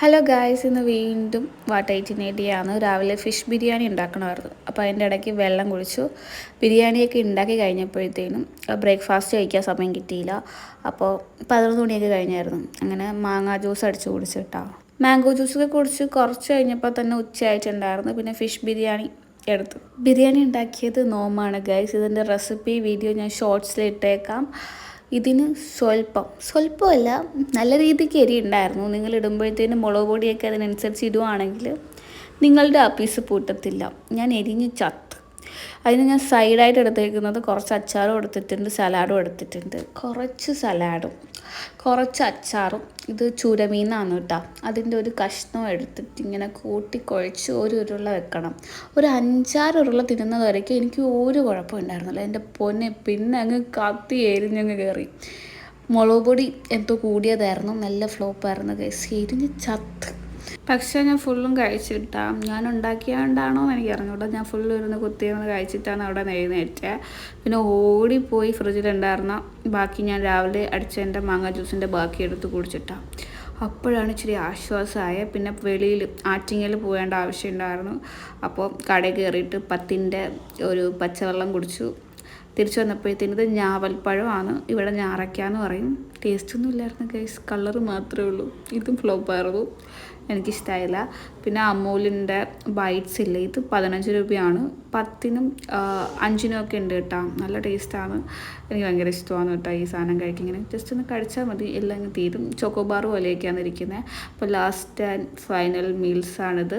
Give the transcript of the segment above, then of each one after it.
Hello guys ഇന്ന് വീണ്ടും what eighteen രാവിലെ ഫിഷ് ബിരിയാണി ഉണ്ടാക്കണമായിരുന്നു. അപ്പോൾ അതിന്റെ ഇടയ്ക്ക് വെള്ളം കുടിച്ചു. ബിരിയാണിയൊക്കെ ഉണ്ടാക്കി കഴിഞ്ഞപ്പോഴത്തേനും ബ്രേക്ക്ഫാസ്റ്റ് കഴിക്കാൻ സമയം കിട്ടിയില്ല. അപ്പോൾ പതിനൊന്ന് മണിയൊക്കെ കഴിഞ്ഞായിരുന്നു. അങ്ങനെ മാങ്ങ ജ്യൂസ് അടിച്ച് കുടിച്ചിട്ടാ. മാംഗോ ജ്യൂസൊക്കെ കുടിച്ച് കുറച്ച് കഴിഞ്ഞപ്പോൾ തന്നെ ഉച്ചയായിട്ടുണ്ടായിരുന്നു. പിന്നെ ഫിഷ് ബിരിയാണി എടുത്തു. ബിരിയാണി ഉണ്ടാക്കിയത് നോമാണ് ഗൈസ് ഇതിന്റെ റെസിപ്പി വീഡിയോ ഞാൻ ഷോർട്സിൽ ഇട്ടേക്കാം. ഇതിന് സ്വല്പം. സ്വല്പമല്ല നല്ല രീതിക്ക് എരി ഉണ്ടായിരുന്നു. നിങ്ങൾ ഇടുമ്പോഴത്തേനും മുളക് പൊടിയൊക്കെ അതിനനുസരിച്ച് ഇടുവാണെങ്കിൽ നിങ്ങളുടെ ആ പീസ് പൂട്ടത്തില്ല. ഞാൻ എരിഞ്ഞ് ചത്ത് അതിന് ഞാൻ സൈഡായിട്ട് എടുത്തേക്കുന്നത് കുറച്ച് അച്ചാറും എടുത്തിട്ടുണ്ട് സലാഡും എടുത്തിട്ടുണ്ട്. കുറച്ച് സലാഡും കുറച്ച് അച്ചാറും. ഇത് ചുരമീനാണ് കേട്ടോ. അതിന്റെ ഒരു കഷ്ണം എടുത്തിട്ട് ഇങ്ങനെ കൂട്ടി കുഴച്ച് ഒരു ഉരുള വെക്കണം. ഒരു അഞ്ചാറ് ഉരുള തിന്നുന്നത് വരയ്ക്കും എനിക്ക് ഒരു കുഴപ്പമുണ്ടായിരുന്നില്ല എന്റെ പൊന്നെ പിന്നെ അങ്ങ് കത്തി എരിഞ്ഞങ്ങ് കയറി മുളക് പൊടി എന്തോ കൂടിയതായിരുന്നു. നല്ല ഫ്ലോപ്പായിരുന്നു കേസ് എരിഞ്ഞ് ചത്ത്. പക്ഷേ ഞാൻ ഫുള്ളും കഴിച്ചിട്ടാ. ഞാൻ ഉണ്ടാക്കിയാണ്ടാണോ എന്ന് എനിക്ക് അറിഞ്ഞൂടാ. ഞാൻ ഫുള്ള് ഇരുന്ന് കുത്തിയിരുന്ന് കഴിച്ചിട്ടാണ് അവിടെ എഴുന്നേറ്റത് പിന്നെ ഓടിപ്പോയി ഫ്രിഡ്ജിലുണ്ടായിരുന്ന ബാക്കി ഞാൻ രാവിലെ അടിച്ചതിന്റെ മാങ്ങ ജ്യൂസിന്റെ ബാക്കി എടുത്ത് കുടിച്ചിട്ടാണ് അപ്പോഴാണ് ഇച്ചിരി ആശ്വാസമായ. പിന്നെ വെളിയിൽ ആറ്റിങ്ങൽ പോകേണ്ട ആവശ്യമുണ്ടായിരുന്നു അപ്പോൾ കടയിൽ കയറിയിട്ട് പത്തിന്റെ ഒരു പച്ചവെള്ളം കുടിച്ചു. തിരിച്ചു വന്നപ്പോഴത്തേനത് ഞാവൽപ്പഴമാണ് ഇവിടെ ഞാറയ്ക്കാന്ന് പറയും. ടേസ്റ്റ് ഒന്നും ഇല്ലായിരുന്നു ഗൈസ് കളറ് മാത്രമേ ഉള്ളൂ. ഇതും ഫ്ലോപ്പായിരുന്നു എനിക്കിഷ്ടമായില്ല പിന്നെ അമൂലിന്റെ ബൈറ്റ്സ് ഇല്ല? ഇത് പതിനഞ്ച് രൂപയാണ്. പത്തിനും അഞ്ചിനും ഒക്കെ ഉണ്ട് കേട്ടോ. നല്ല ടേസ്റ്റാണ് എനിക്ക് ഭയങ്കര ഇഷ്ടമാണ് കേട്ടോ ഈ സാധനം കഴിക്കിങ്ങനെ ജസ്റ്റ് ഒന്ന് കഴിച്ചാൽ മതി. എല്ലാം തീരും. ചോക്കോബാർ പോലെയൊക്കെയാണ് ഇരിക്കുന്നത് അപ്പോൾ ലാസ്റ്റ് ആൻഡ് ഫൈനൽ മീൽസാണിത്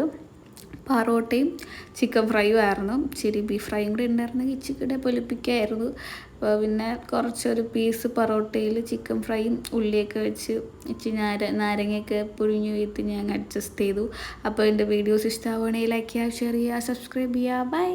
പാറോട്ടയും ചിക്കൻ ഫ്രൈയും ആയിരുന്നു. ചെറിയ ബീഫ് ഫ്രൈയും കൂടി ഉണ്ടായിരുന്നെങ്കിൽ ഇച്ചിരി പൊലിപ്പിക്കായിരുന്നു. പിന്നെ കുറച്ചൊരു പീസ് പൊറോട്ടയിൽ ചിക്കൻ ഫ്രൈയും ഉള്ളിയൊക്കെ വെച്ച് ഇച്ചി നാര നാരങ്ങയൊക്കെ പുഴിഞ്ഞു വീത്തി ഞാൻ അഡ്ജസ്റ്റ് ചെയ്തു. അപ്പോൾ എന്റെ വീഡിയോസ് ഇഷ്ടമാവുകയാണെങ്കിൽ ലൈക്ക് ചെയ്യുക ഷെയർ ചെയ്യുക സബ്സ്ക്രൈബ് ചെയ്യുക. ബൈ